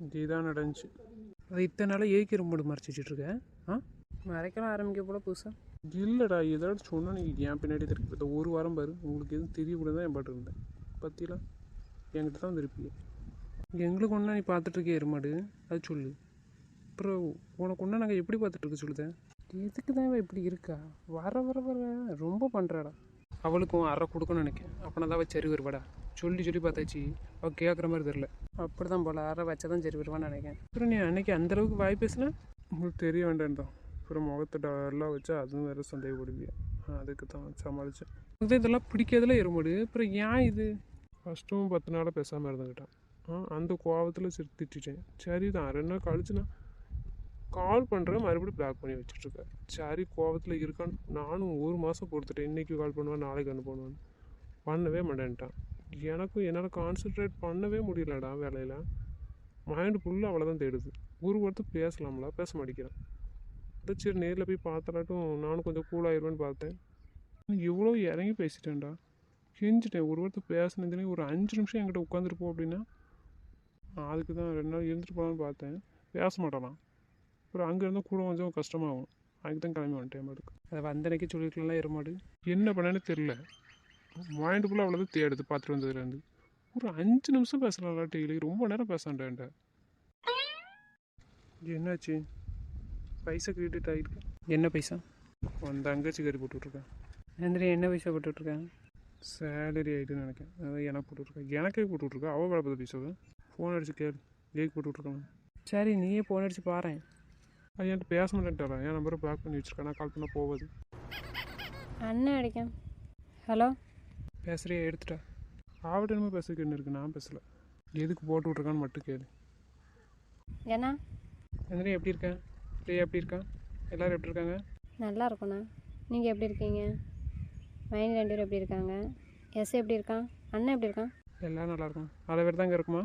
இதுதான் நடந்துச்சு. அது இத்தனை நாளாக ஏக்கி ரொம்ப மறைச்சி வச்சுட்டு இருக்க? ஆ? மறைக்கலாம் ஆரம்பிக்க போல புதுசாக இல்லைடா ஏதாவது சொன்னா நீ என் பின்னாடி திருப்பி இந்த ஒரு வாரம் பாரு உங்களுக்கு எதுவும் தெரியக்கூடாது தான் என் பாட்டு இருந்தேன். பற்றிலாம் என்கிட்ட தான் திருப்பி எங்களுக்கு ஒன்றா நீ பார்த்துட்டு இருக்கிய எருமாடு? அது சொல்லு. அப்புறம் உனக்கு ஒன்றா நாங்கள் எப்படி பார்த்துட்டு இருக்க சொல்லுதேன் எதுக்கு தான் இவ இப்படி இருக்கா? வர வர வர. ரொம்ப பண்ணுறாடா அவளுக்கும் அரை கொடுக்கணும்னு நினைக்கிறேன் அப்போனா தான் அவள் சரி வருவாடா. சொல்லி சொல்லி பார்த்தாச்சு. அவள் கேட்குற மாதிரி தெரில அப்படி தான் போல அரை வச்சா தான் சரி வருவான்னு நினைக்கிறேன். அப்புறம் நீ அன்றைக்கி அந்த அளவுக்கு வாய் பேசினா? உங்களுக்கு தெரிய வேண்டாம் தான் அப்புறம் முகத்தை டல்லாக வச்சா அதுவும் வேறு சந்தேகப்படுவியா? அதுக்கு தான் சமாளித்தேன் இது இதெல்லாம் பிடிக்காதுல எருமாடு? அப்புறம் ஏன் இது? ஃபஸ்ட்டும் பத்து நாளாக பேசாமல் இருந்துக்கிட்டான் ஆ அந்த கோவத்தில் சரி சரி தான் ரெண்டு நாள் கழிச்சுனா கால் பண்ணுறேன் மறுபடியும் பிளாக் பண்ணி வச்சுட்ருக்கேன் சரி கோவத்தில் இருக்கான்னு நானும் ஒரு மாதம் கொடுத்துட்டேன் இன்றைக்கி கால் பண்ணுவேன் நாளைக்கு அனு பண்ணவே மாட்டேன்ட்டான். எனக்கும் என்னால் கான்சென்ட்ரேட் பண்ணவே முடியலடா வேலையில். மைண்டு ஃபுல்லாக அவ்வளோ தான் தேடுது. ஒரு வார்த்தை பேசலாம்ல பேச மாட்டேங்கிறேன். அதான் சரி நேரில் போய் பார்த்தலாட்டும். நானும் கொஞ்சம் கூலாயிருவேன்னு பார்த்தேன். எவ்வளோ இறங்கி பேசிட்டேன்டா. கெஞ்சிட்டேன். ஒரு வார்த்தை பேசினதுனே ஒரு அஞ்சு நிமிஷம் என்கிட்ட உட்காந்துருப்போம் அப்படின்னா அதுக்கு தான் ரெண்டு நாள் இருந்துட்டு போகலான்னு பார்த்தேன். பேச மாட்டேனா? அப்புறம் அங்கே இருந்தால் கூட கொஞ்சம் கஷ்டமாகும். அதுக்கு தான் கிளம்பி வந்துட்டேன். மாட்டுக்கு அதை வந்தனைக்கு சொல்லிருக்கலாம் எருமாடு. என்ன பண்ணேன்னு தெரில மைண்டு ஃபுல்லாக அவ்வளோதான் தேடுது பார்த்துட்டு வந்ததுலேருந்து ஒரு அஞ்சு நிமிஷம் பேசலாம்ல டெய்லி. ரொம்ப நேரம் பேசாண்டேன்டா என்னாச்சு? பைசா கிரெடிட் ஆகிருக்கு என்ன பைசா? உன் தங்கச்சி கறி போட்டுட்ருக்கேன் நந்திரி என்ன பைசா போட்டுட்ருக்கேன் சேலரி ஆகிட்டுன்னு நினைக்கிறேன். அதான் எனக்கு போட்டுட்ருக்கேன் எனக்கே போட்டுட்ருக்கேன் அவள் வேலை பார்த்து பைசாவை? ஃபோன் அடிச்சு கேளு. ஏக்கு போட்டுட்ருக்காங்க சரி நீயே ஃபோன் அடிச்சு பாறேன் அது என்கிட்ட பேச மாட்டேன்ட்டாரா என் நம்பரை பிளாக் பண்ணி வச்சிருக்கேன். நான் கால் பண்ண போவது. அண்ணன் அடிக்கேன் ஹலோ பேசுறியா எடுத்துட்டா. ஆவட்ட என்னமோ பேசுறதுக்கு என்ன இருக்குது நான் பேசலை. எதுக்கு போட்டு விட்ருக்கான்னு மட்டும் கேளு. நந்தினி எப்படி இருக்கேன் பிரியா எப்படி இருக்கா? எல்லோரும் எப்படி இருக்காங்க? நல்லா இருக்கண்ணா நீங்கள் எப்படி இருக்கீங்க? மைனி ரெண்டு பேரும் எப்படி இருக்காங்க? எஸ் எப்படி இருக்கான் அண்ணன் எப்படி இருக்கான்? எல்லோரும் நல்லா இருக்கும் அதை வேறு தாங்க இருக்குமா?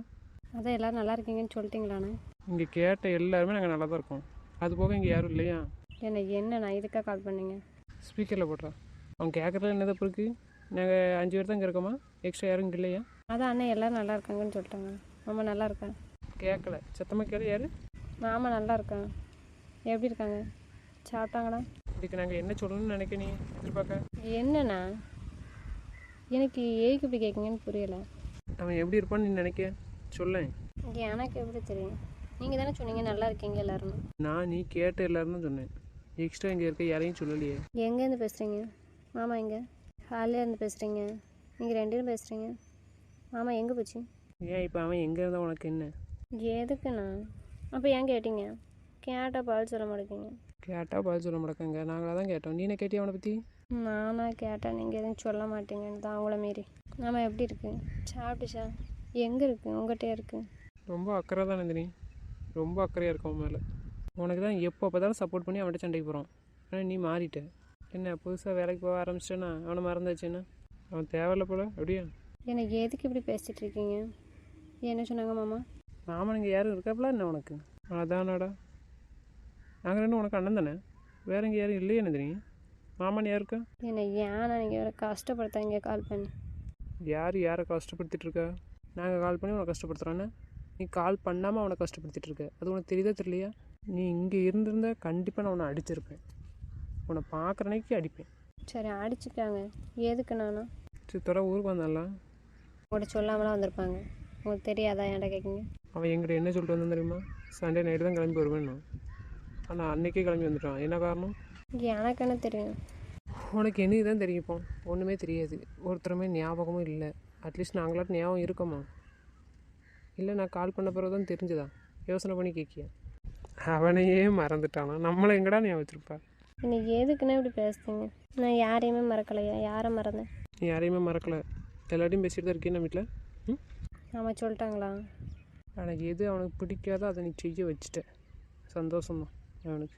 அதான் எல்லோரும் நல்லா இருக்கீங்கன்னு சொல்லிட்டீங்களாண்ணா. இங்கே கேட்ட எல்லாருமே நாங்கள் நல்லா தான் இருக்கோம். அது போக இங்கே யாரும் இல்லையா? என்ன என்னண்ணா இதுக்காக கால் பண்ணீங்க. ஸ்பீக்கரில் போட்டா அவங்க கேட்குறதுல என்ன தப்பு இருக்குது நாங்கள் அஞ்சு பேர் தான் இங்கே இருக்கோமா எக்ஸ்ட்ரா யாரும் இங்கே இல்லையா? அதான் அண்ணன் எல்லோரும் நல்லா இருக்காங்கன்னு சொல்லிட்டாங்க. மாமா நல்லா இருக்கேன் கேட்கல சத்தமாக கேளு யார்? மாமா நல்லா இருக்கேன் எப்படி இருக்காங்க? சாப்பிட்டாங்களா? இதுக்கு நாங்கள் என்ன சொல்லணும்னு நினைக்க நீ? எதிர்பார்க்க? என்னண்ணா? எனக்கு ஏக்கு இப்படி கேட்குங்கன்னு புரியலை. அவன் எப்படி இருப்பான்னு நீ நினைக்க? சொல்லேன் எனக்கு எப்படி தெரியும்? நீங்கள் தானே சொன்னீங்க நல்லா இருக்கீங்க எல்லாரும். நான் நீ கேட்ட எல்லாரும் சொன்னேன். எக்ஸ்ட்ரா இங்கே இருக்க யாரையும் சொல்லலையே. எங்கேருந்து பேசுகிறீங்க மாமா எங்கே? ஹாலில் இருந்து பேசுகிறீங்க நீங்கள் ரெண்டு பேரும் பேசுகிறீங்க மாமா எங்கே போச்சு? ஏன் இப்போ அவன் எங்கே இருந்தால் உனக்கு என்ன? எதுக்குண்ணா? அப்போ ஏன் கேட்டீங்க? கேட்டால் பதில் சொல்ல மாட்டேங்க கேட்டால் பதில் சொல்ல மாட்டேங்க நாங்களாக தான் கேட்டோம். நீ என்ன கேட்டியா அவனை பற்றி நானா கேட்டால் நீங்கள் எதுவும் சொல்ல மாட்டீங்கன்னு தான் அவங்கள மீறி. மாமா எப்படி இருக்கு? சாப்பிட்டுச்சா? எங்கே இருக்கு? உங்கள்கிட்டயே இருக்கு. ரொம்ப அக்கறை தான் நந்தினி. ரொம்ப அக்கறையாக இருக்கும் மேலே. உனக்கு தான் எப்போ பார்த்தாலும் சப்போர்ட் பண்ணி அவன்கிட்ட சண்டைக்கு போகிறான் ஆனால் நீ மாறிட்ட. என்ன புதுசாக வேலைக்கு போக ஆரம்பிச்சிட்டேன்னா அவனை மறந்தாச்சுன்னா? அவன் தேவையில்ல போல அப்படியா? என்ன எதுக்கு இப்படி பேசிட்டு இருக்கீங்க? என்ன சொன்னாங்க மாமா? மாமன் இங்கே யாரும் இருக்காப்புல என்ன உனக்கு? அதானாடா. நாங்கள் ரெண்டும் உனக்கு அண்ணன் தானே? வேற இங்கே யாரும் இல்லையே நந்தினி. மாமன் யார் இருக்கா? என்ன ஏன்னா நீங்கள் வேறு கஷ்டப்படுத்தாங்க கால் பண்ணி. யார் யாரை கஷ்டப்படுத்திட்டு இருக்கா? நாங்கள் கால் பண்ணி உனக்கு கஷ்டப்படுத்துகிறோன்னா நீ கால் பண்ணாமல் அவனை கஷ்டப்படுத்திட்டு இருக்க. அது உனக்கு தெரியுதா தெரியலையா? நீ இங்கே இருந்திருந்தா கண்டிப்பாக நான் உன்னை அடிச்சிருப்பேன். உன்னை பார்க்குற அன்னைக்கு அடிப்பேன். சரி அடிச்சுட்டாங்க எதுக்கு நானா? சித்தோட ஊருக்கு வந்தான்ல உங்கள்கிட்ட சொல்லாமலாம் வந்திருப்பாங்க. உங்களுக்கு தெரியாதா என்கிட்ட கேட்குங்க அவன் எங்கிட்ட என்ன சொல்லிட்டு வந்தான் தெரியுமா? சண்டே நைட்டு தான் கிளம்பி வருவேன் ஆனால் அன்னைக்கே கிளம்பி வந்துட்டான். என்ன காரணம்? எனக்கு என்ன தெரியும்? உனக்கு என்ன தான் தெரியும் இப்போ. ஒன்றுமே தெரியாது. ஒருத்தருமே ஞாபகமும் இல்லை. அட்லீஸ்ட் நாங்களாட்டு ஞாபகம் இருக்கோமா? இல்லை நான் கால் பண்ண பிறகு தான் தெரிஞ்சுதா? யோசனை பண்ணி கேட்கிய? அவனையே மறந்துட்டானா? நம்மளை எங்கடா ஞாபகம் வச்சிருப்பா என்ன எதுக்குன்னு இப்படி பேசுறீங்க? நான் யாரையுமே மறக்கலையா? யாரை மறந்தேன்? நீ யாரையுமே மறக்கலை. எல்லாத்தையும் பேசிட்டு தான் இருக்கேன் வீட்டில் ம்? ஆமாம் சொல்லிட்டாங்களா? எனக்கு எது அவனுக்கு பிடிக்காதோ அதை நீ செய்ய வச்சுட்ட. சந்தோஷம்தான் அவனுக்கு.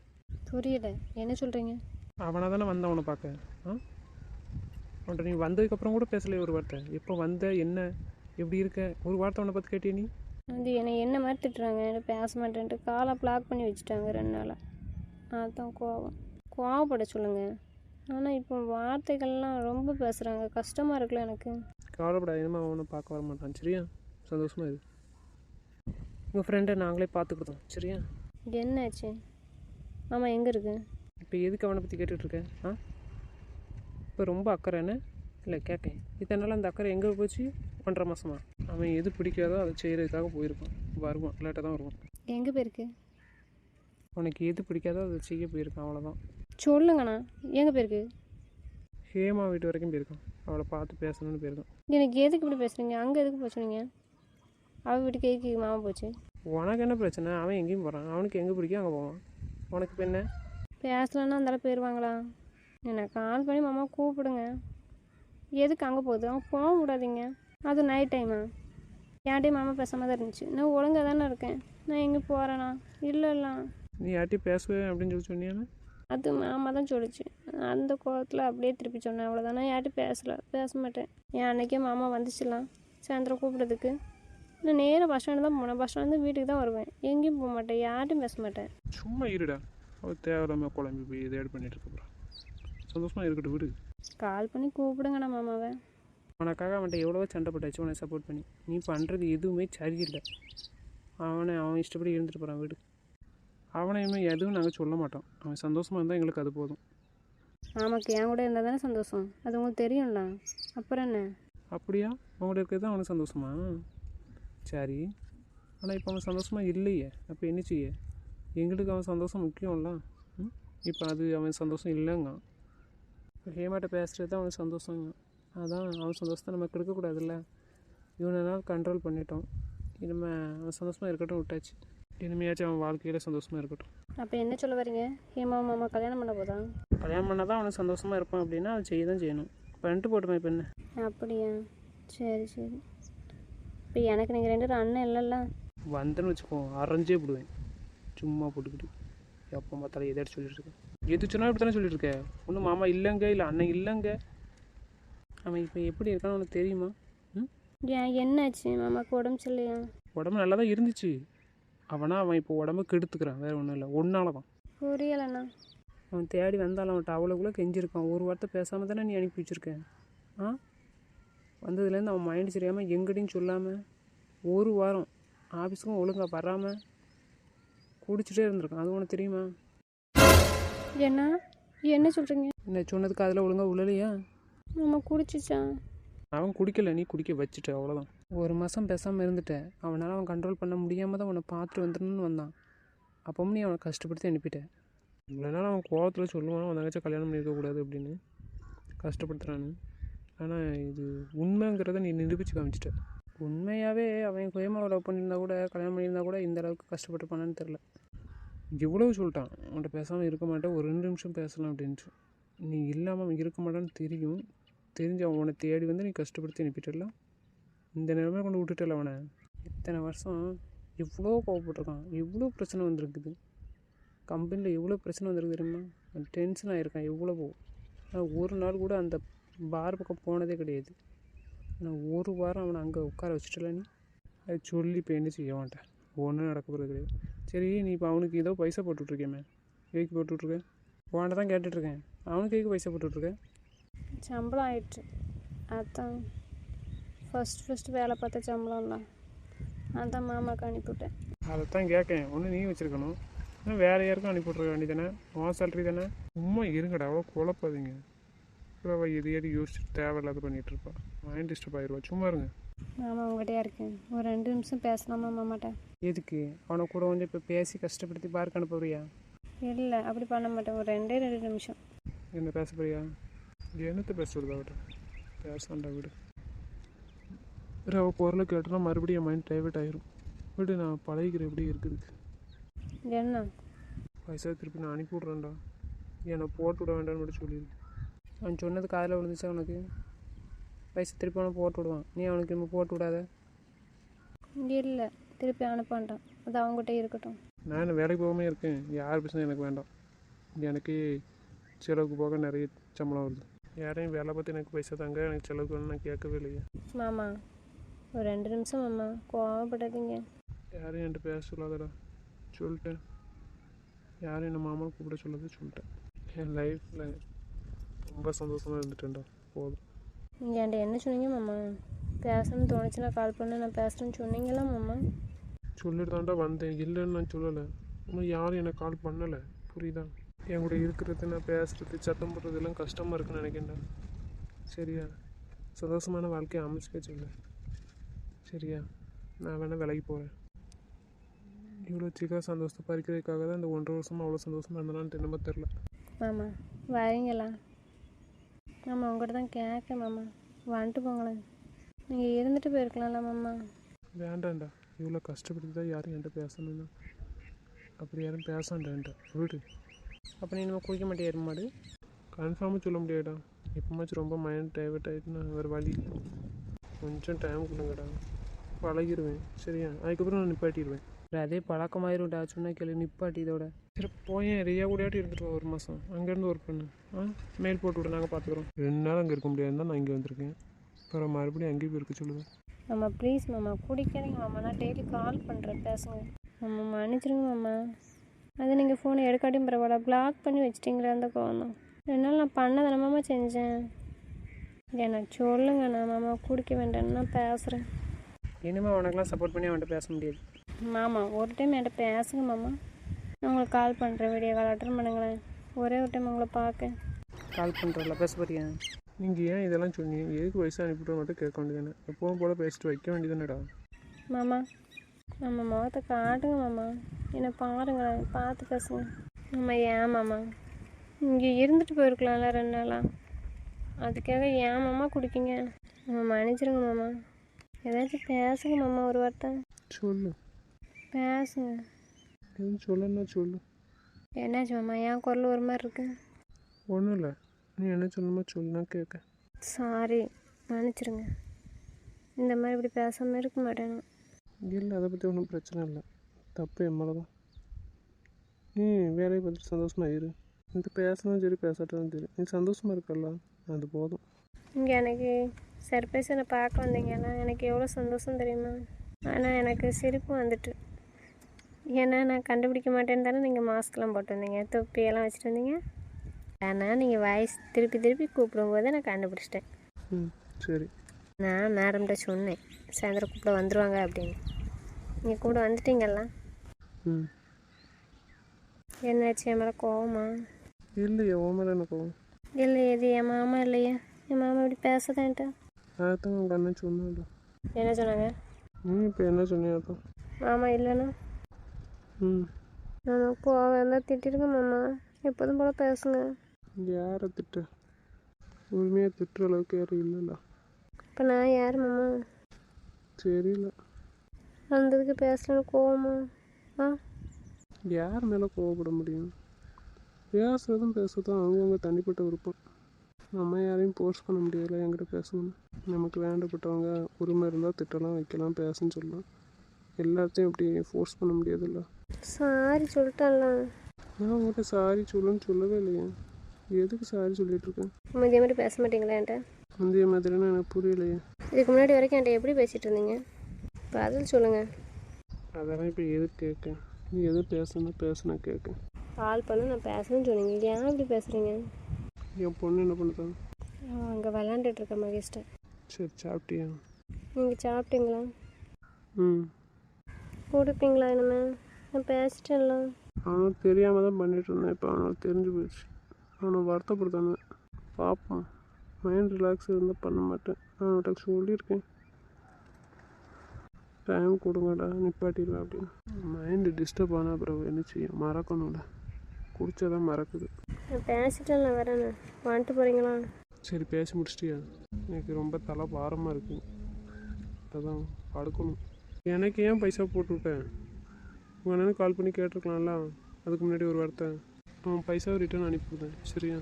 புரியல. என்ன சொல்கிறீங்க அவனை தானே வந்தான் அவனை பார்க்க. ஆ? அவன்கிட்ட நீ வந்ததுக்கப்புறம் கூட பேசலையே ஒரு வார்த்தை. எப்போ வந்த என்ன எப்படி இருக்க? ஒரு வார்த்தை அவனை பார்த்து கேட்டிய நீ? அது என்னை என்ன மாதிரி திட்டுறாங்க? என்கிட்ட பேச மாட்டேன்ட்டு காலை பிளாக் பண்ணி வச்சுட்டாங்க ரெண்டு நாளாக அதான் கோவம். கோவப்பட சொல்லுங்கள் ஆனால் இப்போ வார்த்தைகள்லாம் ரொம்ப பேசுகிறாங்க கஷ்டமாக இருக்குல்ல எனக்கு. கவலைப்படாத இனிமே அவனை பார்க்க வர மாட்டான். சரியா? சந்தோஷமா இரு. உங்கள் ஃப்ரெண்டை நாங்களே பார்த்துக்கிட்டோம் சரியா? என்னாச்சு? மாமா எங்கே இருக்கு? இப்போ எதுக்கு அவனை பற்றி கேட்டுட்ருக்க ஆ? இப்போ ரொம்ப அக்கறைன்னு இல்லை கேட்கேன் இதனால் அந்த அக்கறை எங்கே போச்சு? ஒன்றரை மாதமா அவன் எது பிடிக்காதோ அதை செய்கிறதுக்காக போயிருக்கான் வருவான். லேட்டாக தான் வருவான். எங்கே போயிருக்கு? உனக்கு எது பிடிக்காதோ அதை செய்ய போயிருக்கான். அவ்வளோதான் சொல்லுங்கண்ணா. எங்கே போயிருக்கு? ஹேமா வீட்டு வரைக்கும் போயிருக்கான். அவளை பார்த்து பேசணும்னு போயிருக்கான். எனக்கு எதுக்கு இப்படி பேசுகிறீங்க அங்கே எதுக்கு போச்சு நீங்கள் அவள் வீட்டுக்கு எதுக்கு மாமா போச்சு? உனக்கு என்ன பிரச்சனை? அவன் எங்கேயும் போகிறான் அவனுக்கு எங்கே பிடிக்கும்? அங்கே போவான். உனக்கு இப்போ என்ன? பேசலன்னா அந்த போயிடுவாங்களா எனக்கு கால் பண்ணி மாமா கூப்பிடுங்க. எதுக்கு அங்கே போகுது? அவங்க போக விடாதீங்க. அது நைட் டைமா என்கிட்டயும் மாமா பேசாம தான் இருந்துச்சு. நான் ஒழுங்காக தானே இருக்கேன். நான் எங்கே போகிறேண்ணா இல்லை இல்லை. நீ யார்ட்டையும் பேசுவேன் அப்படின்னு சொல்லி சொன்னியானே அது மாமா தான் சொல்லிச்சு. அந்த கோவத்தில் அப்படியே திருப்பி சொன்னேன். அவ்வளோதான் நான் யார்ட்டும் பேசலை? பேச மாட்டேன். என் அன்னைக்கே மாமா வந்துச்சுலாம். சாயந்தரம் கூப்பிட்றதுக்கு. நான் நேராக பஸ் ஸ்டாண்டு தான் போனேன். பஸ் ஸ்டாண்டு வீட்டுக்கு தான் வருவேன். எங்கேயும் போக மாட்டேன். யார்ட்டும் பேச மாட்டேன். சும்மா இருடா. அவள் தேவையில்லாமல் குழம்பி போய் இதை ஆட் பண்ணிட்டு இருக்க சந்தோஷமாக இருக்கட்டும் விடு. கால் பண்ணி கூப்பிடுங்கண்ணா மாமாவை. உனக்காக அவன்கிட்ட எவ்வளவோ சண்டை போட்டாச்சு உன்னை சப்போர்ட் பண்ணி. நீ பண்ணுறது எதுவுமே சரியில்லை. அவனை அவன் இஷ்டப்படி இருந்துட்டு போகிறான் வீடு. அவனை இன்னும் எதுவும் நாங்கள் சொல்ல மாட்டோம். அவன் சந்தோஷமாக இருந்தால் எங்களுக்கு அது போதும். மாமாக்கு என் கூட இருந்தால் தானே சந்தோஷம்? அது உங்களுக்கு தெரியும்ல. அப்புறம் என்ன? அப்படியா? அவங்கள்ட்ட இருக்கிறது தான் அவனுக்கு சந்தோஷமா? சரி. ஆனால் இப்போ அவன் சந்தோஷமாக இல்லையே. அப்போ என்ன செய்ய? எங்களுக்கு அவன் சந்தோஷம் முக்கியம்ல. ம்? இப்போ அது அவன் சந்தோஷம் இல்லைங்க. இப்போ ஹேமாட்ட பேசுகிறது தான் அவன் சந்தோஷங்க. அதான் அவன் சந்தோஷத்தை நம்ம கெடுக்கக்கூடாதுல்ல இவனை நாள் கண்ட்ரோல் பண்ணிட்டோம். இனிமேல் அவன் சந்தோஷமாக இருக்கட்டும் விட்டாச்சு. இனிமையாச்சும் அவன் வாழ்க்கையில் சந்தோஷமாக இருக்கட்டும். அப்போ என்ன சொல்ல வரீங்க ஹேமா மாமா கல்யாணம் பண்ண போதா? கல்யாணம் பண்ணால் தான் அவனுக்கு சந்தோஷமாக இருப்பான் அப்படின்னா அதை செய்ய தான் செய்யணும். பண்ணிட்டு போட்டுமே இப்போ என்ன? அப்படியா? சரி சரி. இப்போ எனக்கு நீங்கள் ரெண்டு பேரும் அண்ணன் இல்லைல்ல? வந்தேன்னு வச்சுக்கோ அரைஞ்சே விடுவேன் சும்மா போட்டுக்கிட்டு. எப்போ பார்த்தாலும் எதாச்சும் சொல்லிட்டு இருக்கேன். எது சொன்னாலும் இப்படி தானே சொல்லிட்டு ஒன்றும் மாமா இல்லைங்க இல்லை அண்ணன் இல்லைங்க. அவன் இப்போ எப்படி இருக்கான்னு உனக்கு தெரியுமா? ம்? ஏன் என்னாச்சு? மாமாக்கு உடம்பு சரியில்லையா? உடம்பு நல்லா தான் இருந்துச்சு. அவனா அவன் இப்போ உடம்பு கெடுத்துக்கிறான் வேறு ஒன்றும் இல்லை. ஒன்றால தான் புரியலைண்ணா. அவன் தேடி வந்தாலும் அவன்கிட்ட அவ்வளோக்குள்ளே கெஞ்சிருக்கான். ஒரு வார்த்தை பேசாமல் தானே நீ அனுப்பி வச்சுருக்கேன்? ஆ? வந்ததுலேருந்து அவன் மைண்டு சரியாமல் எங்கடின்னு சொல்லாமல் ஒரு வாரம் ஆஃபீஸுக்கும் ஒழுங்காக வராமல் குடிச்சிட்டே இருந்திருக்கான். அது உனக்கு தெரியுமா? என்ன? என்ன சொல்கிறீங்க என்ன சொன்னதுக்கு அதில் ஒழுங்காக உள்ளலையா மாமா குடிச்சிச்சான் அவன் குடிக்கல நீ குடிக்க வச்சுட்ட அவ்வளோதான் ஒரு மாதம் பேசாமல் இருந்துட்டேன். அவனால் அவன் கண்ட்ரோல் பண்ண முடியாமல் தான் அவனை பார்த்துட்டு வந்துடணும்னு வந்தான். அப்பவும் நீ அவனை கஷ்டப்படுத்தி அனுப்பிட்ட இவ்வளோ நாள் அவன் கோவத்தில் சொல்லுவான் அவன் தங்கச்சி கல்யாணம் பண்ணியிருக்கக்கூடாது அப்படின்னு. கஷ்டப்படுத்துறான்னு. ஆனால் இது உண்மைங்கிறத நீ நிரூபித்து காமிச்சிட்ட. உண்மையாகவே அவன் குயமாவை லவ் பண்ணியிருந்தா கூட கல்யாணம் பண்ணியிருந்தா கூட இந்த அளவுக்கு கஷ்டப்பட்டுப்பானான்னு தெரில இவ்வளவு சொல்லிட்டான். அவன்கிட்ட பேசாமல் இருக்க மாட்டேன் ஒரு ரெண்டு நிமிஷம் பேசலாம் அப்படின்ட்டு நீ இல்லாமல் அவன் இருக்க மாட்டான்னு தெரியும். தெரிஞ்சு அவன் உன்னை தேடி வந்து நீ கஷ்டப்படுத்தி அனுப்பிட்டல இந்த நிலைமை கொண்டு விட்டுட்டல அவனை. இத்தனை வருஷம் இவ்வளோ கோவப்பட்டிருக்கான். இவ்வளோ பிரச்சனை வந்திருக்குது. கம்பெனியில் எவ்வளோ பிரச்சனை வந்திருக்கு தெரியுமா? டென்ஷன் ஆகிருக்கான் எவ்வளவோ ஆனால் ஒரு நாள் கூட அந்த பார் பக்கம் போனதே கிடையாது. ஆனால் ஒரு வாரம் அவனை அங்கே உட்கார வச்சுட்டல நீ? அது சொல்லி இப்போ என்ன செய்ய மாட்டேன் ஒன்றும் நடக்க போகிறது கிடையாது. சரி நீ இப்போ அவனுக்கு ஏதோ பைசா போட்டுட்ருக்கேமே ஏக்கு போட்டுட்ருக்க உன்கிட்ட தான் கேட்டுட்ருக்கேன் அவனுக்கு ஏக்கு பைசா போட்டுட்ருக்கேன் சம்பளம் ஆயிடுச்சு. அதான். ஃபஸ்ட் ஃபஸ்ட் வேலை பார்த்த சம்பளம்ல அதான் மாமாக்கு அனுப்பிவிட்டேன். அதைத்தான் கேட்கேன். ஒன்று நீ வச்சுருக்கணும். ஆனால் வேறு யாருக்கும் அனுப்பி விட்ருக்க வேண்டி தானே உன் சேலரி தானே? சும்மா இருங்கடா. அவ்வளோ குழப்பாதீங்க. அப்புறம் அவள் எதையாடி யோசிச்சுட்டு தேவையில்லாத பண்ணிகிட்டு இருப்பா. மைண்ட் டிஸ்டர்ப் ஆயிடுவா சும்மா இருங்க. மாமா உங்கள்கிட்டயா இருக்கேன். ஒரு ரெண்டு நிமிஷம் பேசலாமா மாமாட்ட? எதுக்கு? அவனை கூட வந்து இப்போ பேசி கஷ்டப்படுத்தி பார்க்க அனுப்ப போறியா? இல்லை அப்படி பண்ண மாட்டேன். ஒரு ரெண்டே ரெண்டு நிமிஷம். என்ன பேச போறியா? என்னத்தை பேச சொல்லுது அவட்ட பேசாண்டா விடு. வேறு அவள் குரலை கேட்டனா மறுபடியும் என் மைண்ட் டைவர்ட் ஆயிரும். விடு நான் பழகிக்கிறேன். எப்படி இருக்குதுக்கு என்ன? பைசா திருப்பி நான் அனுப்பி விட்றேன்டா. என்னை போட்டு விட வேண்டாம்னு மட்டும் சொல்லிடு. அவன் சொன்னது காதில் விழுந்துச்சா அவனுக்கு பைசா திருப்பி அவனை போட்டு விடுவான். நீ அவனுக்கு திரும்ப போட்டு விடாத. இல்லை திருப்பி அனுப்பான்ட்டான் அது அவங்ககிட்ட இருக்கட்டும். நான் என்ன வேலைக்கு போகாமல் இருக்கேன். யார் பேசுனா எனக்கு வேண்டாம். எனக்கு செலவுக்கு போக நிறைய சம்பளம் வருது. யாரையும் வேலை பார்த்து எனக்கு பைசா தாங்க எனக்கு செலவுக்கு வேணும் நான் கேட்கவே இல்லையே. மாமா ஒரு ரெண்டு நிமிஷம் மாமா கோவப்படாதீங்க. யாரையும் என்கிட்ட பேச சொல்லாதடா. சொல்லிட்டேன். யாரையும் என்ன மாமா கூப்பிட சொல்லாத சொல்லிட்டேன். என் லைஃப்பில் ரொம்ப சந்தோஷமாக இருந்துட்டேன்டா. போதும். நீங்கள் என்கிட்ட என்ன சொன்னீங்க மாமா? பேசணும்னு தோணுச்சுன்னா கால் பண்ண நான் பேசுகிறேன்னு சொன்னீங்களா மாமா? சொல்லிட்டு தான்டா வந்தேன். இல்லைன்னு நான் சொல்லலை. இன்னும் யாரும் எனக்கு கால் பண்ணலை. புரியுதா? என் கூட இருக்கிறது நான் பேசுறது சத்தம் போடுறது எல்லாம் கஷ்டமாக இருக்குன்னு நினைக்கிறேன்டா. சரியா? சந்தோஷமான வாழ்க்கையை அமைச்சுக்க சொல்லு. சரியா. நான் வேணால் விலைக்கு போகிறேன் இவ்வளோ சீக்கிரம் சந்தோஷத்தை பறிக்கிறதுக்காக தான் இந்த ஒன்றரை வருஷமாக அவ்வளோ சந்தோஷமாக இருந்தானான்ட்டு என்னமோ தெரில மாமா வரீங்களா? மாமா உங்கள்கிட்ட தான் கேட்க மாமா. வந்துட்டு போங்களேன். நீங்கள் இருந்துட்டு போயிருக்கலாம்ல மாமா. வேண்டாம்டா. இவ்வளோ கஷ்டப்பட்டு தான் யாரும் என்கிட்ட பேசணும்னா. அப்படி யாரும் பேசாண்டான்டா. விடு. அப்போ நீ நம்ம குடிக்க மாட்டே எருமாடு கன்ஃபார்மாக சொல்ல முடியாடா எப்போமாச்சும் ரொம்ப மைண்ட் டைவர்ட் ஆகிட்டுனா வேறு வழி. கொஞ்சம் டைம் கொடுங்கடா. பழகிடுவேன் சரியா? அதுக்கப்புறம் நான் நிப்பாட்டிடுவேன் அதே பழக்கமாயிரும்டா. சொன்னா கேளு நிப்பாட்டி இதோட. சரி போயேன் ரியா கூடயாட்டி இருந்துட்டு வா ஒரு மாதம் அங்கேருந்து ஒர்க் பண்ணு. ஆ? மெயில் போட்டு விட நாங்கள் பார்த்துக்குறோம் ரெண்டு நாள் அங்கே இருக்க முடியாது தான் நான் இங்கே வந்திருக்கேன். அப்புறம் மறுபடியும் அங்கேயும் போய் இருக்க சொல்லுவேன். மாமா ப்ளீஸ் மாமா குடிக்காதீங்க மாமா. நான் டெய்லி கால் பண்ணுறேன் பேசுங்க. மாமா மன்னிச்சிருங்க மாமா. அது நீங்கள் ஃபோனை எடுக்காட்டியும் பரவாயில்ல. பிளாக் பண்ணி வச்சிட்டிங்களே அந்த கோவம் தான் ரெண்டு நாள் நான் பண்ணதானே மாமா செஞ்சேன். என்ன சொல்லுங்க நான் மாமா குடிக்க வேண்டாம்னு நான் பேசுகிறேன் இனிமேல் உனக்கெல்லாம் சப்போர்ட் பண்ணி அவன்கிட்ட பேச முடியாது. மாமா ஒரு டைம் என்கிட்ட பேசுங்க மாமா. நான் உங்களுக்கு கால் பண்ணுறேன் வீடியோ கால் அட்டன் பண்ணுங்களேன். ஒரே ஒரு டைம் உங்களை பார்க்க. கால் பண்ணுறல பேச போறியா? நீங்கள் ஏன் இதெல்லாம் சொன்னீங்க? எதுக்கு வயசு அனுப்பிவிட மட்டும் கேட்க வேண்டியதானே எப்பவும் போல் பேசிட்டு வைக்க வேண்டியதானடா மாமா நம்ம முகத்தை காட்டுங்க மாமா. என்னை பாருங்களேன் பார்த்து பேசுங்க. மாமா ஏன் மாமா? இங்கே இருந்துட்டு போயிருக்கலாம்ல ரெண்டு நாளாக அதுக்காக ஏன் மாமா குடிக்கீங்க? மாமா மன்னிச்சிருங்க மாமா. ஏதாச்சும் பேசுங்க மாமா ஒரு வார்த்தை. சொல்லு. பேசுங்க. எதுவும் சொல்லணும்னா சொல்லு. என்னாச்சு மாமா என் குரல் ஒரு மாதிரி இருக்கு? ஒன்றும் இல்லை. நீ என்ன சொல்லணுமோ சொல்லு நான் கேட்க சாரி மன்னிச்சிருங்க. இந்த மாதிரி இப்படி பேசாமல் இருக்க மாட்டேன் இல்லை அதை பற்றி ஒன்றும் பிரச்சனை இல்லை. தப்பு என் மேலே தான். நீ வேலையை பார்த்துட்டு சந்தோஷமா இரு. இந்த பேசினாலும் சரி பேசாட்டாலும் சரி. நீ சந்தோஷமா இருக்கல்ல அது போதும். இங்கே எனக்கு சர்ப்ரைஸ் என்னை பார்க்க வந்தீங்கன்னா எனக்கு எவ்வளோ சந்தோஷம் தெரியுமா? ஆனால் எனக்கு சிரிப்பு வந்துட்டு. ஏன்னா நான் கண்டுபிடிக்க மாட்டேன்னு தானே நீங்கள் மாஸ்க்லாம் போட்டு வந்தீங்க தொப்பியெல்லாம் வச்சுட்டு வந்தீங்க. ஆனால் நீங்கள் வாய்ஸ் திருப்பி திருப்பி கூப்பிடும்போது நான் கண்டுபிடிச்சிட்டேன். ம் சரி. நான் மேடம்கிட்ட சொன்னேன். சாயந்தரம் கூப்பிட வந்துடுவாங்க அப்படின்னு. நீங்கள் கூட வந்துட்டீங்கல்ல? ம். என்னாச்சு? என் மேலே கோவமா? இல்லையா உன் மேலே என்ன கோவம்? இல்லை இது என் மாமா இல்லையா. என் மாமா இப்படி பேசுதேன்ட்டா. அதான் உங்கள் அண்ணன் சொன்னாடா என்ன சொன்னாங்க? நீ இப்போ என்ன சொன்னியா அதான் மாமா இல்லைன்னா? ம். மாமா கோவம் தான் திட்டிருங்க மாமா. எப்போதும் போல் பேசுங்க. யாரை திட்ட? உண்மையாக திட்டுற அளவுக்கு யாரும் இல்லைல்ல இப்போ நான் யார் மாமா? தெரியல. வந்ததுக்கு பேசலன்னு கோவமா? ஆ? யார் மேலே கோவப்பட முடியும்? பேசுறதும் பேசுறதும் அவங்கவுங்க தனிப்பட்ட விருப்பம். நம்ம யாரையும் போர்ஸ் பண்ண முடியல என்கிட்ட பேசணும் நமக்கு வேண்டப்பட்டவங்க உரிமை இருந்தால் திட்டலாம் வைக்கலாம் பேசுன்னு சொல்லலாம். எல்லாத்தையும் அப்படி ஃபோர்ஸ் பண்ண முடியாதுல்ல. சாரி சொல்லிட்டேன்ல. நான் உங்கள்கிட்ட சாரி சொல்லுன்னு சொல்லவே இல்லையே. எதுக்கு சாரி சொல்லிட்டு இருக்கேன்? இதே மாதிரி பேச மாட்டீங்களா என்கிட்ட? முந்தைய மாதிரினா எனக்கு புரியலையே. இதுக்கு முன்னாடி வரைக்கும் என்கிட்ட எப்படி பேசிகிட்டு இருந்தீங்க? பதில் சொல்லுங்கள் அதெல்லாம் இப்போ எதுக்கு கேட்க நீ எது பேசணும் பேசுனா கேட்க கால் பண்ண நான் பேசணும்னு சொன்னீங்க. ஏன் இப்படி பேசுகிறீங்க என் பொண்ணு என்ன பண்ணுறாங்க அங்கே விளாண்டுட்டு இருக்க மகேஷ்ட சரி சாப்பிட்டியா? நீங்கள் சாப்பிட்டீங்களா? ம். கொடுப்பீங்களா இனிமே நான் பேசிட்டேன்ல. அவனுக்கு தெரியாமல் தான் பண்ணிட்டு இருந்தேன். இப்போ அவனுக்கு தெரிஞ்சு போயிடுச்சு. அவனை வருத்தப்படுத்தானே பார்ப்போம் மைண்ட் ரிலாக்ஸ் இருந்தால் பண்ண மாட்டேன். அவன்கிட்ட சொல்லியிருக்கேன். டைம் கொடுங்கடா நிப்பாட்டிடுவேன் அப்படின்னு. மைண்டு டிஸ்டர்ப் ஆனால் அப்புறம் என்ன செய்யும்? மறக்கணும்ல குடிச்சாதான் மறக்குது. நான் பேசிட்டேன்ல வரேண்ணே வந்துட்டு போகிறீங்களா சரி பேசி முடிச்சிட்டியா? எனக்கு ரொம்ப தலை பாரமாக இருக்கு. அதான் படுக்கணும். எனக்கு ஏன் பைசா போட்டு விட்டேன் உங்கள் அண்ணனுக்கு கால் பண்ணி கேட்டிருக்கலாம்ல? அதுக்கு முன்னாடி ஒரு வார்த்தை. அவன் பைசாவை ரிட்டர்ன் அனுப்பிவிட்டேன் சரியா?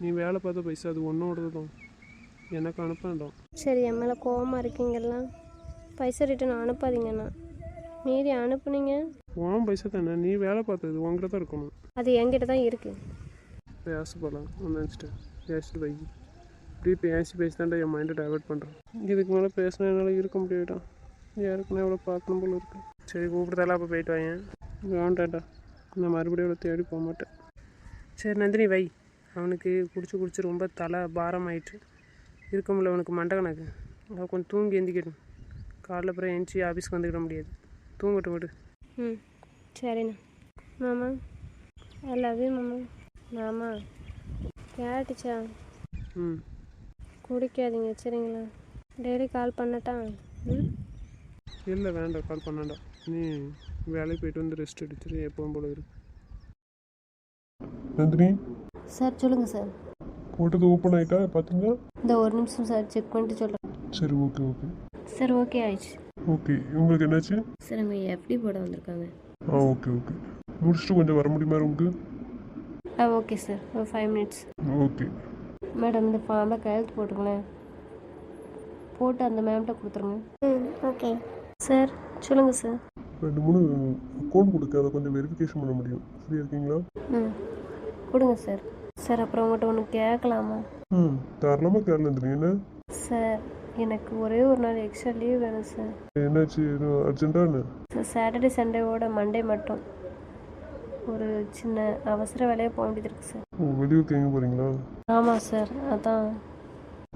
நீ வேலை பார்த்த பைசா அது ஒன்றோடது தான். எனக்கு அனுப்ப வேண்டாம் சரி என் மேலே கோவமாக இருக்கீங்கல்ல? பைசா ரிட்டன் அனுப்பாதீங்கண்ணா மீறி அனுப்புனீங்க. உன் பைசா தானே? நீ வேலை பார்த்தது உங்ககிட்ட தான் இருக்கணும். அது என்கிட்ட தான் இருக்குது பேச போகலாம் ஒன்று நினச்சிட்டேன். பேசிட்டு வை. இப்படி பேசி பேசி தான்டா என் மைண்டை டைவர்ட் பண்ணுறேன் இதுக்கு மேலே பேசினா என்னால் இருக்க முடியாதுடா. யாருக்குன்னா எவ்வளோ பார்க்கணும் போல இருக்கு. சரி கூப்பிடுறதால அப்போ போயிட்டு வாங்க வேண்டாம்டா. நான் மறுபடியும் அவ்வளோ தேடி போக மாட்டேன். சரி நந்தினி வை. அவனுக்கு குடிச்சு குடிச்சு ரொம்ப தலை பாரம் ஆயிட்டு இருக்க முடியல அவனுக்கு மண்டை கணக்கு. அவன் கொஞ்சம் தூங்கி எந்திக்கட்டும். காலைல அப்புறம் எந்திச்சி ஆஃபீஸ்க்கு வந்துக்கிட முடியாது. தூங்கட்டும் விடு. ம் சரிண்ணா. மாமா ஐ லவ் யூ மாமா. மாமா கேட்டுச்சா ம். குடிக்காதீங்க சரிங்களா? டெய்லி கால் பண்ணட்டா? ம்? இல்லை வேண்டாம் கால் பண்ணாண்டா நீ வேலைக்கு போயிட்டு வந்து ரெஸ்ட் எடுத்துரு எப்பவும் போல இருக்கு. நந்தினி? சார் சொல்லுங்கள் சார். போட்டது ஓப்பன் ஆயிட்டா பார்த்தீங்களா இந்த ஒரு நிமிஷம் சார் செக் பண்ணிட்டு சொல்கிறேன் சரி ஓகே ஓகே சார் ஓகே ஆயிடுச்சு. ஓகே உங்களுக்கு என்னாச்சு? சார் அங்கே எஃப்டி போட வந்திருக்காங்க. ஆ ஓகே ஓகே முடிச்சுட்டு கொஞ்சம் வர முடியுமா ரூமுக்கு ஆ ஓகே சார் ஒரு ஃபைவ் மினிட்ஸ் ஓகே மேடம் இந்த ஃபார்மில் கையெழுத்து போட்டுங்களேன் போட்டு அந்த மேம்கிட்ட கொடுத்துருங்க. ம் ஓகே சார் சொல்லுங்கள் சார் ரெண்டு மூணு அக்கௌண்ட் கொடுக்க அதை கொஞ்சம் வெரிஃபிகேஷன் பண்ண முடியும். ஃப்ரீ இருக்கீங்களா? ம். கொடுங்க சார் சார் அப்புறம் உங்கள்கிட்ட ஒன்று கேட்கலாமா? ம் தாராளமாக நந்தினி என்ன? சார் எனக்கு ஒரே ஒரு நாள் எக்ஸ்ட்ரா லீவ் வேணும் சார் என்னாச்சு? எதுவும் அர்ஜென்ட்டாக என்ன? சார் சாட்டர்டே சண்டேவோட மண்டே மட்டும். ஒரு சின்ன அவசர வேலையாக போக வேண்டியது இருக்குது சார் ஓ வெளியூருக்கு எங்கே போகிறீங்களா ஆமாம் சார் அதான்.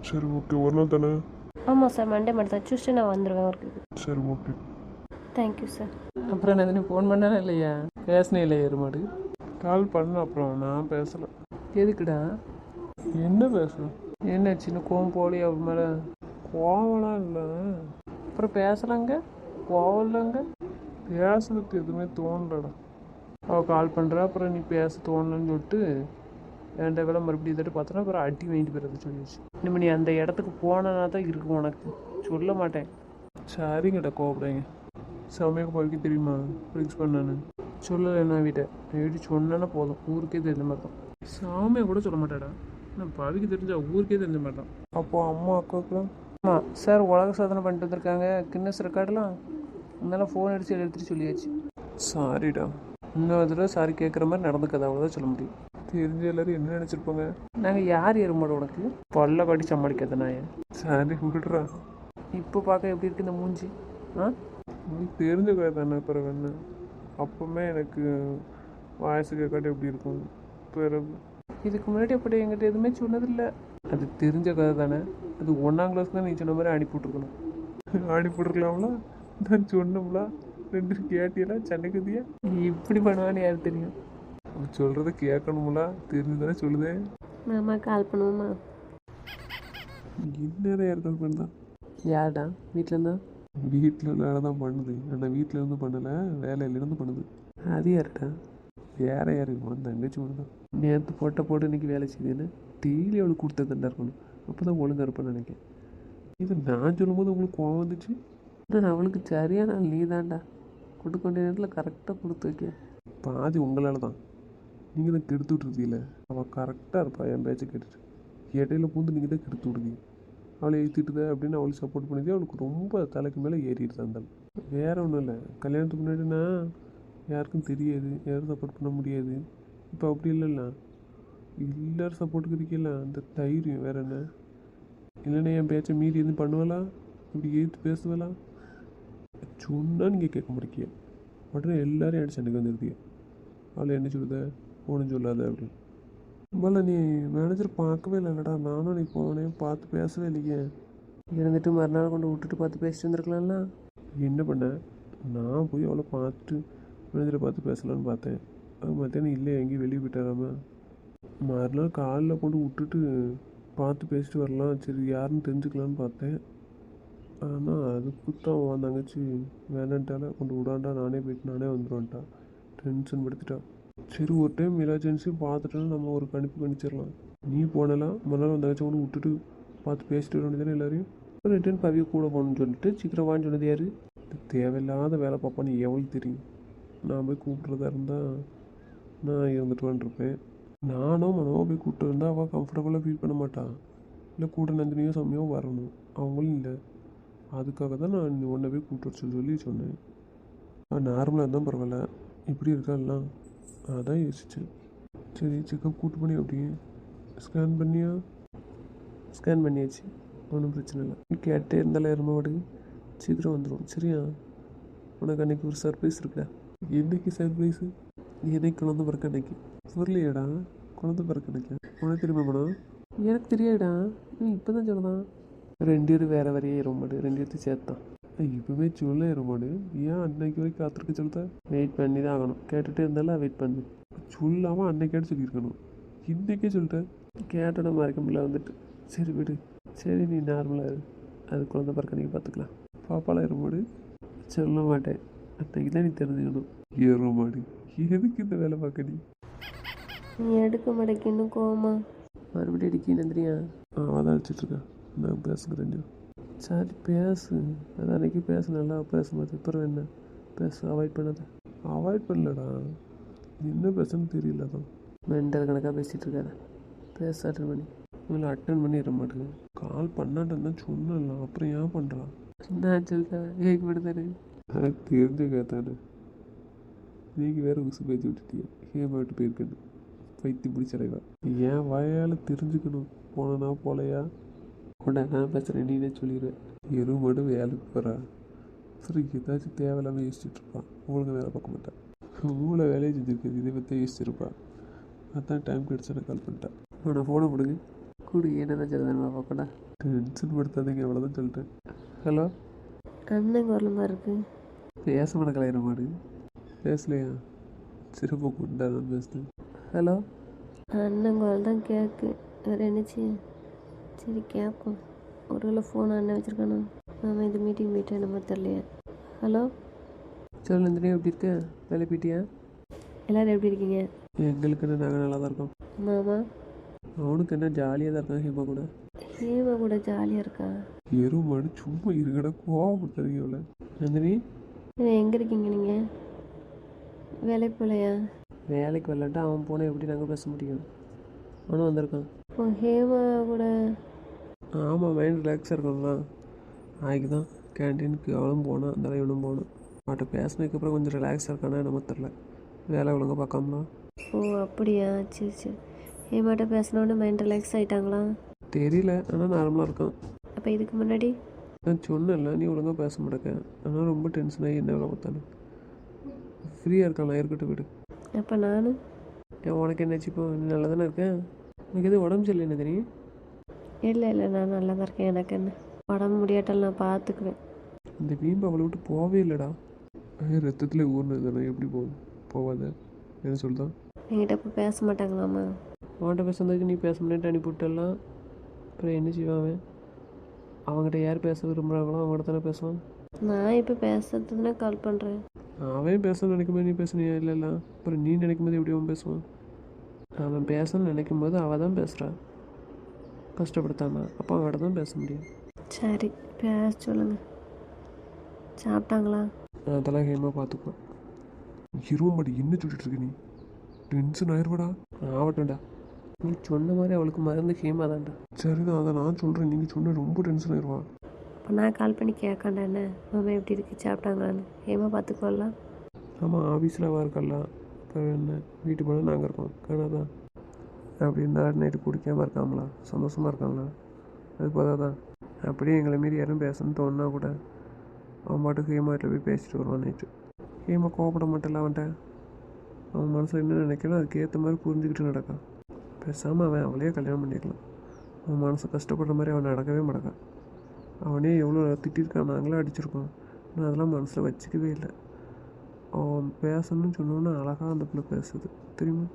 சரி ஓகே ஒரு நாள் தானே? ஆமாம் சார் மண்டே மட்டும் தான். டியூஸ்டே நான் வந்துடுவேன் ஒர்க்குக்கு சரி ஓகே தேங்க்யூ சார் அப்புறம் நந்தினி ஃபோன் பண்ணானே இல்லையா? பேசினே இல்லையா எருமாடு கால் பண்ண அப்புறம். நான் பேசலை. எதுக்குடா? என்ன பேசணும்? என்ன சின்ன கோவம் போலி அவள் மேலே? கோவம்லாம் இல்லை அப்புறம் பேசலாங்க? கோவம் இல்லைங்க பேசுறதுக்கு எதுவுமே தோணலடா. அவள் கால் பண்ணுறா அப்புறம் நீ பேச தோணலன்னு சொல்லிட்டு ரெண்டை வேலை மறுபடியும் இதாட்டு பார்த்தோன்னா அப்புறம் அடி வாங்கிட்டு போயிடுறது சொல்லிடுச்சு இனிமே நீ அந்த இடத்துக்கு போனா தான் இருக்கும் உனக்கு. சொல்ல மாட்டேன். சரிங்கடா கோவப்படாங்க செம்மையாக போய்க்கு தெரியுமா? ஃபிக்ஸ் பண்ணானு சொல்லலை நான் வீட்டை. என் வீட்டு சொன்னேன்னா போதும். ஊருக்கே தெரிஞ்ச மாதிரி தான். சாமியை கூட சொல்ல மாட்டாடா. நான் பவிக்கு தெரிஞ்சா ஊருக்கே தெரிஞ்ச மாதிரி தான். அப்போது அம்மா அக்காவுக்குலாம் ஆமாம் சார் உலக சாதனை பண்ணிட்டு வந்திருக்காங்க. கின்னஸ் ரெக்கார்டெலாம் அதனால ஃபோன் அடித்து எடுத்துட்டு சொல்லியாச்சு. சாரிடா இன்னொரு தடவை சாரி கேட்குற மாதிரி நடந்துக்காது அவ்வளோதான் சொல்ல முடியும். தெரிஞ்ச எல்லாரும் என்ன நினச்சிருப்பாங்க? நாங்கள் யார் எருமாடு உனக்கு? பல்ல காட்டி சமாளிக்காத நான் சரி விடுறா. இப்போ பார்க்க எப்படி இருக்கு இந்த மூஞ்சி? ஆ? உங்களுக்கு தெரிஞ்ச கதை தானே பிறகு என்ன அப்பவுமே எனக்கு வாய்ஸ் கேட்காட்டி எப்படி இருக்கும்? பிறகு இதுக்கு முன்னாடி அப்படி என்கிட்ட எதுவுமே சொன்னதில்லை. அது தெரிஞ்ச கதை தானே. அது ஒன்றாம் கிளாஸ்க்கு தான் நீ சொன்ன மாதிரி அனுப்பி விட்ருக்கணும் அனுப்பி விட்ருக்கலாம்ல நான் சொன்னோம்ல. ரெண்டு கேட்டியலா சண்டைக்குதியா இப்படி பண்ணுவான்னு யாரு தெரியும்? சொல்கிறத கேட்கணும்ல. தெரிஞ்சு தானே சொல்லுதே. மாமா கால் பண்ணுவோமா? இந்நேரம் யார் கால் பண்ணா யார்டா? வீட்டில் இருந்தா? வீட்டில் வேலை தான் பண்ணுது. ஆனால் வீட்டில் இருந்து பண்ணலை. வேலையிலேருந்து பண்ணுது. அது யார்டா? வேற யாரு உன் தங்கச்சி ஒன்று தான் நேற்று போட்ட போட்டு இன்னைக்கு வேலை செய்யுதுன்னு டெய்லி அவளுக்கு கொடுத்ததுண்டா இருக்கணும். அப்போ தான் ஒழுங்காக இருப்பேன்னு நினைக்கிறேன். இது நான் சொல்லும்போது உங்களுக்கு கோவம் வந்துச்சு? ஆனால் அவளுக்கு சரியான நீ தான்டா கொடுக்க வேண்டிய நேரத்தில் கரெக்டாக கொடுத்து வைக்க பாதி உங்களால் தான். நீங்கள் தான் கெடுத்து விட்ருக்கீல அவள் கரெக்டாக இருப்பா என் பேச்சை கேட்டுட்டு. இடையில பூந்து நீங்கள் தான் கெடுத்து விடுவீங்க. அவளை ஏற்றிட்டுத அப்படின்னு அவளுக்கு சப்போர்ட் பண்ணிதே அவளுக்கு ரொம்ப தலைக்கு மேலே ஏறிடுது அந்த. வேற ஒன்றும் இல்லை. கல்யாணத்துக்கு முன்னாடினா யாருக்கும் தெரியாது யாரும் சப்போர்ட் பண்ண முடியாது. இப்போ அப்படி இல்லைல்ல. எல்லாரும் சப்போர்ட்டுக்கு இருக்கல அந்த தைரியம் வேற என்ன? இல்லைன்னா என் பேச்சை மீறி எதுவும் பண்ணுவலா? இப்படி ஏற்று பேசுவலா? சொன்னால் நீங்கள் கேட்க மாட்டேங்க. உடனே எல்லாரும் என் சண்டைக்கு வந்துருக்கீங்க அவளை என்ன சொல்லுத? ஒன்றும் சொல்லாத அப்படின்னு. முதல்ல நீ மேனேஜர் பார்க்கவே இல்லைடா நானும் நீ போனேன் பார்த்து பேசவே இல்லையே. இருந்துட்டு மறுநாள் கொண்டு விட்டுட்டு பார்த்து பேசிட்டு வந்திருக்கலாம்ல? என்ன பண்ண? நான் போய் அவளை பார்த்துட்டு மேனேஜரை பார்த்து பேசலான்னு பார்த்தேன். அது மத்தியானம் இல்லை எங்கேயும் வெளியே போயிட்டாராம? மறுநாள் காலில் கொண்டு விட்டுட்டு பார்த்து பேசிட்டு வரலாம். சரி யாருன்னு தெரிஞ்சுக்கலான்னு பார்த்தேன். ஆனால் அதுக்கு தான் அந்த தங்கச்சி வேணான்ட்டால கொண்டு விடாண்டா நானே போயிட்டு நானே வந்துடுவான்ட்டா டென்ஷன் படுத்துட்டா. சரி ஒரு டைம் எமர்ஜென்சி பார்த்துட்டோன்னா நம்ம ஒரு கணிப்பு கணிச்சிடலாம். நீ போனலாம் மறுநாள் அந்த தங்கச்சி கொண்டு விட்டுட்டு பார்த்து பேசிட்டு வர வேண்டியதானே எல்லாரையும்? ரிட்டர்ன் பவியை கூட போகணும்னு சொல்லிட்டு சீக்கிரம் வாங்கி சொன்னது யாரு? தேவையில்லாத வேலை பார்ப்பான்னு எவ்வளோ தெரியும்? நான் போய் கூப்பிட்றதா இருந்தால் நான் இருந்துட்டு வந்துருப்பேன் நானும் மனோவை போய் கூப்பிட்டு இருந்தால் அவள் கம்ஃபர்டபுளாக ஃபீல் பண்ண மாட்டான் இல்லை கூட நந்தினியோ சமயம் வரணும். அவங்களும் இல்லை. அதுக்காக தான் நான் உன்னை போய் கூப்பிட்டு வர சொல்லி சொல்லி சொன்னேன் நார்மலாக இருந்தால் பரவாயில்ல. இப்படி இருக்காலாம் அதான் யோசிச்சேன். சரி செக்கப் கூட்டு பண்ணி அப்படியே ஸ்கேன் பண்ணியா? ஸ்கேன் பண்ணியாச்சு. ஒன்றும் பிரச்சனை இல்லை. கேட்டே இருந்தாலே எருமாடு சீக்கிரம் வந்துடும் சரியா? உனக்கு அன்றைக்கி ஒரு சர்ப்ரைஸ் இருக்குடா என்னைக்கு சர்ப்ரைஸு என்னைக்கு கலந்து பிறக்க அன்னைக்கு. புரியலையாடா குழந்தை பிறக்க எனக்கு உனக்கு தெரியுமா மேடம் எனக்கு தெரியாதுடா. நீ இப்போ தான் சொல்லலாம் ரெண்டு பேரும் வேறு வேறையே எருமாடு ரெண்டு பேர்த்தையும் சேர்த்தான். இப்போவே சொல்ல இருமாடு ஏன் அன்னைக்கு வரைக்கும் காத்திருக்க சொல்லுத? வெயிட் பண்ணி தான் ஆகணும். கேட்டுகிட்டே இருந்தாலும் வெயிட் பண்ணு. சொல்லாமல் அன்னைக்கே சொல்லியிருக்கணும் இன்னைக்கே சொல்லிட்டேன் கேட்டோட மறைக்க முடியல வந்துட்டு. சரி விடு. சரி நீ நார்மலாக இரு. அது குழந்தை பிறக்க நீங்கள் பார்த்துக்கலாம் பாப்பாலாம் இருமாடு சொல்ல மாட்டேன். அன்னைக்கு தான் நீ தெரிஞ்சுக்கணும். ஏறுமாடு எதுக்கு இந்த வேலை பார்க்க நீ? நீ எடுக்க மாட்டேங்க இன்னும் கோவமா? மறுபடியும் அடிக்கி நந்திரியா அவன் தான் அடிச்சிட்ருக்கேன் நான் பேசுங்க சரி பேசு. அது அன்னைக்கு பேச நல்லா பேசும்போது அப்புறம் என்ன? பேச அவாய்ட் பண்ணாத. அவாய்ட் பண்ணலடா. என்ன பேசுன்னு தெரியல தான் மெண்டல் கணக்காக பேசிகிட்டு இருக்காத. பேச அட்டன் பண்ணி. இவங்களை அட்டன் பண்ணிட மாட்டேங்க. கால் பண்ணாட்டேன்னு தான் சொன்னலாம் அப்புறம் ஏன் பண்ணுறான் நான் சொல்லிட்டேன் கேட்க விடுதாரு அது தெரிஞ்சுக்க தானே. நீங்கள் வேற உசு பேசி விட்டுட்டிய. ஏன் விட்டு போயிருக்கேன்னு. பைத்தி பிடிச்சடைவா. என் வாயால் தெரிஞ்சுக்கணும். போனனா போலையா? உடனே நான் பேசுகிறேன் நீனே சொல்லிடுவேன் எரு மட்டும் வேலைக்கு போகிறா சரி ஏதாச்சும் தேவையில்லாமல் யோசிச்சுட்டு இருப்பான் வேலை பார்க்க மாட்டான் மூளை வேலையை செஞ்சுருக்கேன். இதை பற்றி யோசிச்சிருப்பான் அதான் டைம் கிடச்சா கால் பண்ணிட்டேன். உன ஃபோனை கொடுங்க கொடு என்னதான் சொல்லுதான் பார்க்கடா. டென்ஷன் படுத்தாதீங்க அவ்வளோதான் சொல்லிட்டேன். ஹலோ அண்ணன் குரல் மாதிரி இருக்கு பேச மாட்டேன் மாடு. பேசலையா? சிறப்பு கொண்டா நான் பேசுனேன் ஹலோ? அண்ணன் குரல் தான் கேட்கு வேறு என்னச்சு? சரி கேட்போம் ஒருவேளை ஃபோன் அண்ணன் வச்சுருக்கானோ? ஆமாம் இது மீட்டிங் போயிட்டு என்னமோ தெரியலையே. ஹலோ? சொல்லு நந்தினி எப்படி இருக்க? வேலை போயிட்டியா? எல்லோரும் எப்படி இருக்கீங்க? எங்களுக்கு என்ன நாங்கள் நல்லா தான் இருக்கோம். மாமா? அவனுக்கு என்ன ஜாலியாக தான் இருக்கான் ஹேமா கூட. ஹேமா கூட ஜாலியாக இருக்கா? எருமாடு சும்மா இருக்கடா கோவப்படுத்தாதீங்க அவளை நந்தினி? எங்கே இருக்கீங்க நீங்கள் வேலைக்கு போகலையா வேலைக்கு வரலான்ட்டு அவன் போனால் எப்படி நாங்கள் பேச முடியும்? அவனும் வந்திருக்கான். இப்போ ஹேமா கூட ஆமாம் மைண்ட் ரிலாக்ஸாக இருக்கணும்ல நாளைக்கு தான் கேன்டீனுக்கு அவளும் போனான் அந்த இவனும் போனான் அவன்கிட்ட பேசினதுக்கப்புறம் கொஞ்சம் ரிலாக்ஸாக இருக்கானா நம்ம தெரில வேலை ஒழுங்கா பார்க்காமலாம் ஓ அப்படியா? சரி சரி. ஹேமாட்ட பேசினோடனே மைண்ட் ரிலாக்ஸ் ஆகிட்டாங்களா தெரியல. ஆனால் நார்மலாக இருக்கான். அப்போ இதுக்கு முன்னாடி? நான் சொன்னேன்ல நீ ஒழுங்கா பேச மாட்டேக்க. ஆனால் ரொம்ப டென்ஷன் ஆகி என்ன வேலை பார்த்தானு ஃப்ரீயாக இருக்கான்ல இருக்கட்டும் விடு அப்போ ஏன் உனக்கு என்னாச்சு இப்போ நல்லா தானே இருக்கேன் உனக்கு எதுவும் உடம்பு சரியில்லை என்ன தெரியும்? இல்லை இல்லை நான் நல்லா தான் இருக்கேன். எனக்கு என்ன? உடம்பு முடியாட்டாலும் நான் பார்த்துக்குவேன் இந்த வீம்பு அவளை விட்டு போவே இல்லைடா. ரத்தத்தில் ஊர்னது தானே எப்படி போகும் போவாத? என்ன சொல்லுதான் என்கிட்ட இப்போ பேச மாட்டாங்களாம்மா அவன்கிட்ட பேசுறதுக்கு நீ பேச முடியாது அனுப்பிவிட்டலாம் அப்புறம் என்ன செய்வான் அவன்? அவங்ககிட்ட யார் பேச விரும்புகிறாங்களோ அவங்ககிட்ட தானே பேசுவான். நான் இப்போ பேசுறதுக்குன்னா கால் பண்ணுறேன் அவன் பேச நினைக்கும் போது நீ பேசுனியா? இல்லைல்ல அப்புறம் நீ நினைக்கும் போது எப்படி அவன் பேசுவான்? அவன் பேசணும்னு நினைக்கும் போது அவள் தான் பேசுகிறா கஷ்டப்படுத்தாம. அப்போ அவன்கிட்ட தான் பேச முடியும். சரி பேச சொல்லுங்க. சாப்பிட்டாங்களா? அதெல்லாம் ஹேமா பார்த்துக்குவேன். இருவமாடி என்ன சொல்லிட்டு இருக்க நீ? டென்ஷன் ஆயிடுவாடா ஆகட்டும்டா நீ சொன்ன மாதிரி அவளுக்கு மருந்து ஹேமா தான்டா சரிதான் அதை நான் சொல்கிறேன் நீங்கள் சொன்ன ரொம்ப டென்ஷன் ஆயிடுவா இப்போ நான் கால் பண்ணி கேட்காண்டா என்ன? மாமா எப்படி இருக்கு? சாப்பிட்டாங்களான்னு. ஏமா பார்த்துக்கோலாம் ஆமாம் ஆஃபீஸில் இருக்கலாம் அப்புறம் என்ன? வீட்டுக்கு போனால் நாங்கள் இருக்கோம். காணாதான் அப்படி இருந்தால் நைட்டு குடிக்காமல் இருக்காங்களா? சந்தோஷமாக இருக்காங்களா? அது போதாதான் அப்படியே எங்களை மீறி யாரும் பேசணும்னு தோணுனா கூட அவன் பாட்டுக்கு ஹேமாட்டில் போய் பேசிட்டு வருவான் நைட்டு. ஹேமா கோவப்பட மாட்டேல அவன்கிட்ட? அவன் மனசில் என்ன நினைக்கிறோம் அதுக்கேற்ற மாதிரி புரிஞ்சுக்கிட்டு நடக்கான் பேசாமல் அவன் அவளையே கல்யாணம் பண்ணிக்கலாம். அவன் மனசு கஷ்டப்படுற மாதிரி அவன் நடக்கவே மாட்டான் அவனே எவ்வளோ திட்டிருக்கான் நாங்களே அடிச்சிருக்கோம். நான் அதெல்லாம் மனசில் வச்சுக்கவே இல்லை. அவன் பேசணும்னு சொன்னோன்னே அழகாக அந்த பிள்ளை பேசுது. தெரியுமா?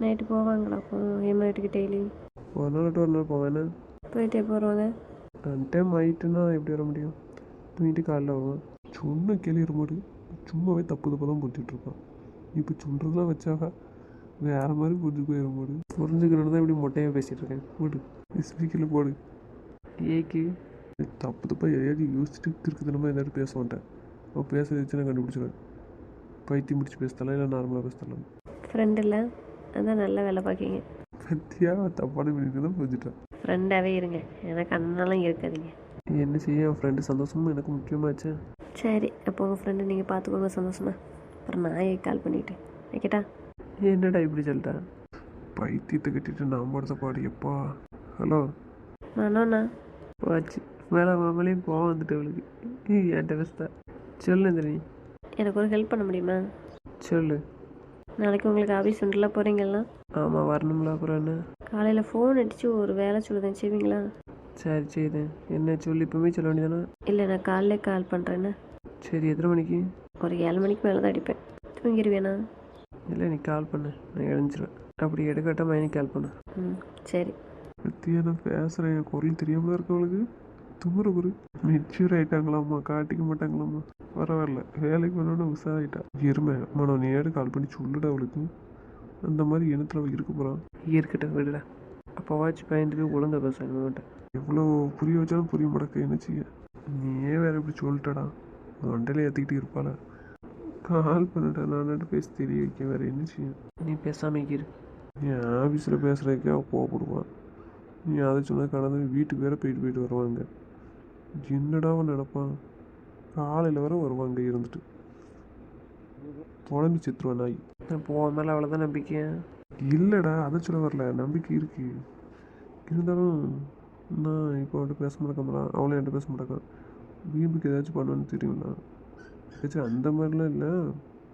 நைட்டு போவாங்களா அப்போ? ஹேமா வீட்டுக்கு டெய்லி? ஒரு நாள் விட்டு ஒரு நாள் போவேன். போயிட்டு அன் டைம் ஆகிட்டுன்னா எப்படி வர முடியும்? தூங்கிட்டு காலைல வருவேன். சொன்ன கேள்வி போது சும்மாவே தப்பு தப்பு தான் புரிஞ்சுட்டு இருப்பான். இப்போ சொல்கிறதுலாம் வச்சாக வேற மாதிரி புரிஞ்சு போயிடும் போது புரிஞ்சுக்கணுன்னு தான் இப்படி மொட்டையாக பேசிகிட்டு இருக்கேன். போடு. ஸ்பீக்கரில் போடு. ஏக்கு. தப்பு தப்பாக எதையாவது யோசிச்சுட்டு திருக்குத்தனமாக எதாவது பேச மாட்டேன். அவள் பேச வச்சு நான் கண்டுபிடிச்சிடுவேன் பைத்தியம் முடிச்சு பேசலாம் இல்லை நார்மலாக பேசலாம் ஃப்ரெண்ட் இல்லை? அதான் நல்லா வேலை பார்க்கீங்க பத்தியா? தப்பான மீனிங் தான் புரிஞ்சுட்டேன். ஃப்ரெண்டாகவே இருங்க. எனக்கு அண்ணாலாம் இருக்காதீங்க. என்ன செய்ய? என் ஃப்ரெண்டு சந்தோஷமும் எனக்கு முக்கியமாச்சு. சரி. அப்போ உங்கள் ஃப்ரெண்டு நீங்கள் பார்த்துக்கோங்க சந்தோஷமா. அப்புறம் நான் கால் பண்ணிவிட்டு வைக்கட்டா என்னடா இப்படி சொல்லிட்டேன் பைத்தியத்தை கட்டிட்டு நான் படுத்த பாடு எப்பா. ஹலோ நானோண்ணா போச்சு. மேலே மாமலையும் கோவம் வந்துட்டு அவளுக்கு. ஏய், என்கிட்ட பேசுதா. சொல்லு இந்த நீ எனக்கு ஒரு ஹெல்ப் பண்ண முடியுமா? சொல்லு. நாளைக்கு உங்களுக்கு ஆஃபீஸ் உண்டுல போகிறீங்களா ஆமாம் வரணும்ல அப்புறம் என்ன? காலையில் ஃபோன் அடித்து ஒரு வேலை சொல்லுதேன் செய்வீங்களா? சரி சரி என்ன சொல்லி இப்போமே சொல்ல வேண்டியதானே இல்லை நான் காலையிலே கால் பண்ணுறேன்னு சரி எத்தனை மணிக்கு? ஒரு ஏழு மணிக்கு மேலே தான் அடிப்பேன். தூங்கிடுவேண்ணா இல்லை நீ கால் பண்ணு. நான் எழுந்துச்சிருவேன் அப்படி எடுக்கட்டா மைனி கால் பண்ணு. ம் சரி. பத்தியா நான் பேசுகிறேன் என் குரல் தெரியாமல் இருக்கவளுக்கு துமுற குரு. மெச்சூர் ஆயிட்டாங்களாம்மா காட்டிக்க மாட்டாங்களாம்மா பரவாயில்ல. வேலைக்கு வேணும்னு உஷாராயிட்டா எருமை மனம் நேரு கால் பண்ணி சொல்லுடா அவளுக்கு? அந்த மாதிரி இனத்தில் அவள் இருக்க போகிறான் இருக்கட்டும் விடுடா. அப்போவாச்சும் பயந்துட்டு ஒழுங்கா பேசுகிறேன் மாட்டேன். எவ்வளோ புரிய வச்சாலும் புரிய மாட்டேக்க என்ன செய்ய? நீயே வேற இப்படி சொல்லிட்டடா. மண்டையில ஏற்றிக்கிட்டு இருப்பாள? கால் பண்ணிட்டா நான் பேசி தெரிய வைக்க வேற என்ன செய்ய? நீ பேசாம இரு. என் ஆஃபீஸில் பேசுகிறதுக்கே அவள் கோவப்படுவான் நீ அதை சொன்னால் கடந்து வீட்டுக்கு வேற போயிட்டு போயிட்டு வருவாங்க. என்னடா அவன் நினப்பான்? காலையில் வர வருவாங்க இருந்துட்டு. புலம்பி செத்துருவான் நாய். போக மேலே அவ்வளோதான் நம்பிக்கை இல்லைடா அதை சொல்ல வரல. நம்பிக்கை இருக்கு. இருந்தாலும் நான் இப்போ அவன்கிட்ட பேச மாட்டேக்கா அவளும் என்கிட்ட பேச மாட்டேக்கான் வீம்புக்கு ஏதாச்சும் பண்ணுவான்னு தெரியும்ல ஏதாச்சும் அந்த மாதிரிலாம் இல்லை.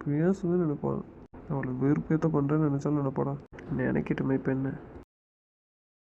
பேசுவேன்னு நினைப்பான். அவளை வெறுப்பேத்த பண்ணுறேன்னு நினச்சாலும் நினைப்பாடா. நினைக்கட்டுமே இப்போ என்ன?